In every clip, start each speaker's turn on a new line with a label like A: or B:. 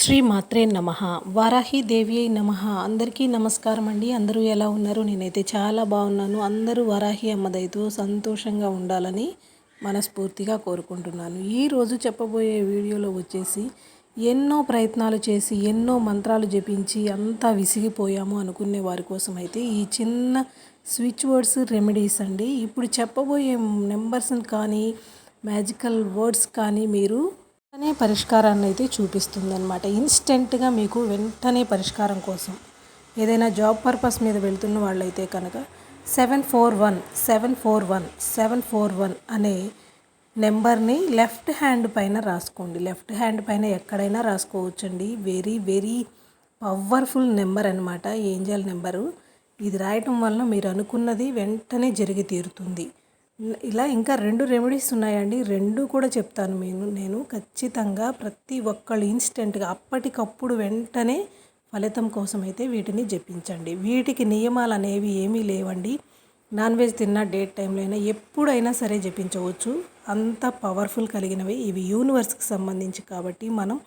A: శ్రీ మాత్రే నమ. వారాహిదేవి అయి నమ. అందరికీ నమస్కారం అండి. అందరూ ఎలా ఉన్నారు? నేనైతే చాలా బాగున్నాను. అందరూ వారాహి అమ్మదైతో సంతోషంగా ఉండాలని మనస్ఫూర్తిగా కోరుకుంటున్నాను. ఈరోజు చెప్పబోయే వీడియోలో వచ్చేసి ఎన్నో ప్రయత్నాలు చేసి ఎన్నో మంత్రాలు జపించి అంతా విసిగిపోయాము అనుకునే వారి కోసం అయితే ఈ చిన్న స్విచ్ వర్డ్స్ రెమెడీస్ అండి. ఇప్పుడు చెప్పబోయే నెంబర్స్ని కానీ మ్యాజికల్ వర్డ్స్ కానీ మీరు వెంటనే పరిష్కారాన్ని అయితే చూపిస్తుంది అనమాట ఇన్స్టెంట్గా మీకు వెంటనే పరిష్కారం కోసం. ఏదైనా జాబ్ పర్పస్ మీద వెళ్తున్న వాళ్ళైతే కనుక seven four one seven four one seven four one అనే నెంబర్ని లెఫ్ట్ హ్యాండ్ పైన రాసుకోండి. లెఫ్ట్ హ్యాండ్ పైన ఎక్కడైనా రాసుకోవచ్చండి. వెరీ వెరీ పవర్ఫుల్ నెంబర్ అనమాట ఏంజల్ నెంబరు. ఇది రాయటం వలన మీరు అనుకున్నది వెంటనే జరిగి తీరుతుంది. ఇలా ఇంకా రెండు రెమెడీస్ ఉన్నాయండి. రెండు కూడా చెప్తాను నేను నేను. ఖచ్చితంగా ప్రతి ఒక్కళ్ళు ఇన్స్టెంట్గా అప్పటికప్పుడు వెంటనే ఫలితం కోసం అయితే వీటిని జపించండి. వీటికి నియమాలు అనేవి ఏమీ లేవండి. నాన్ వెజ్ తిన్న డేట్ టైంలో అయినా ఎప్పుడైనా సరే జపించవచ్చు. అంత పవర్ఫుల్ కలిగినవి ఇవి యూనివర్స్కి సంబంధించి కాబట్టి మనం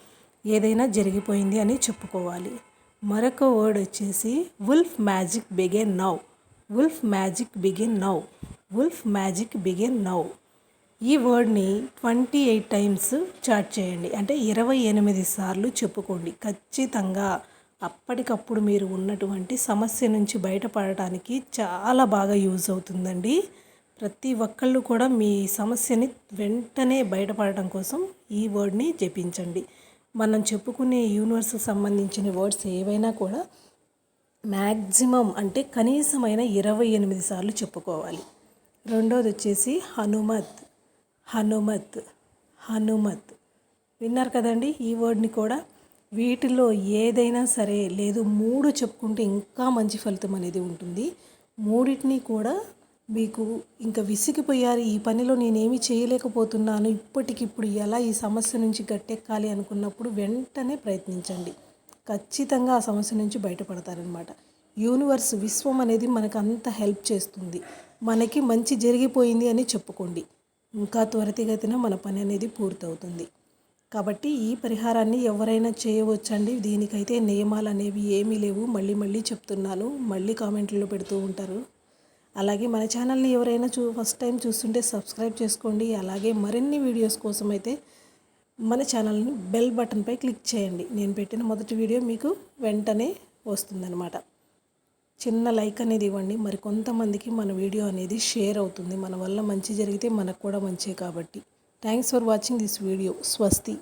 A: ఏదైనా జరిగిపోయింది అని చెప్పుకోవాలి. మరొక వర్డ్ వచ్చేసి wolf magic బిగే now wolf magic begin now wolf magic begin now ఈ వర్డ్ని ట్వంటీ ఎయిట్ టైమ్స్ చాట్ చేయండి. అంటే ఇరవై ఎనిమిది సార్లు చెప్పుకోండి. ఖచ్చితంగా అప్పటికప్పుడు మీరు ఉన్నటువంటి సమస్య నుంచి బయటపడటానికి చాలా బాగా యూజ్ అవుతుందండి. ప్రతి ఒక్కళ్ళు కూడా మీ సమస్యని వెంటనే బయటపడటం కోసం ఈ వర్డ్ని జపించండి. మనం చెప్పుకునే యూనివర్స్కి సంబంధించిన వర్డ్స్ ఏవైనా కూడా మ్యాక్సిమం అంటే కనీసమైన ఇరవై ఎనిమిది సార్లు చెప్పుకోవాలి. రెండోది వచ్చేసి హనుమత్. హనుమత్. హనుమత్. విన్నారు కదండి ఈ వర్డ్ని కూడా? వీటిలో ఏదైనా సరే లేదు మూడు చెప్పుకుంటే ఇంకా మంచి ఫలితం అనేది ఉంటుంది. మూడింటిని కూడా మీకు ఇంకా విసిగిపోయారు. ఈ పనిలో నేనేమి చేయలేకపోతున్నాను. ఇప్పటికిప్పుడు ఎలా ఈ సమస్య నుంచి గట్టెక్కాలి అనుకున్నప్పుడు వెంటనే ప్రయత్నించండి. ఖచ్చితంగా ఆ సమస్య నుంచి బయటపడతారనమాట యూనివర్స్ విశ్వం అనేది మనకు అంత హెల్ప్ చేస్తుంది. మనకి మంచి జరిగిపోయింది అని చెప్పుకోండి. ఇంకా త్వరితగతిన మన పని అనేది పూర్తవుతుంది. కాబట్టి ఈ పరిహారాన్ని ఎవరైనా చేయవచ్చండి. దీనికైతే నియమాలు అనేవి ఏమీ లేవు. మళ్ళీ మళ్ళీ చెప్తున్నాను. మళ్ళీ కామెంట్లో పెడుతూ ఉంటారు. అలాగే మన ఛానల్ని ఎవరైనా చూ ఫస్ట్ టైం చూస్తుంటే సబ్స్క్రైబ్ చేసుకోండి. అలాగే మరిన్ని వీడియోస్ కోసం అయితే మన ఛానల్ని బెల్ బటన్పై క్లిక్ చేయండి. నేను పెట్టిన మొదటి వీడియో మీకు వెంటనే వస్తుందన్నమాట. చిన్న లైక్ అనేది ఇవ్వండి. మరి కొంతమందికి మన వీడియో అనేది షేర్ అవుతుంది. మన వల్ల మంచి జరిగితే మనకు కూడా మంచే కాబట్టి. Thanks for watching this video. స్వస్తి.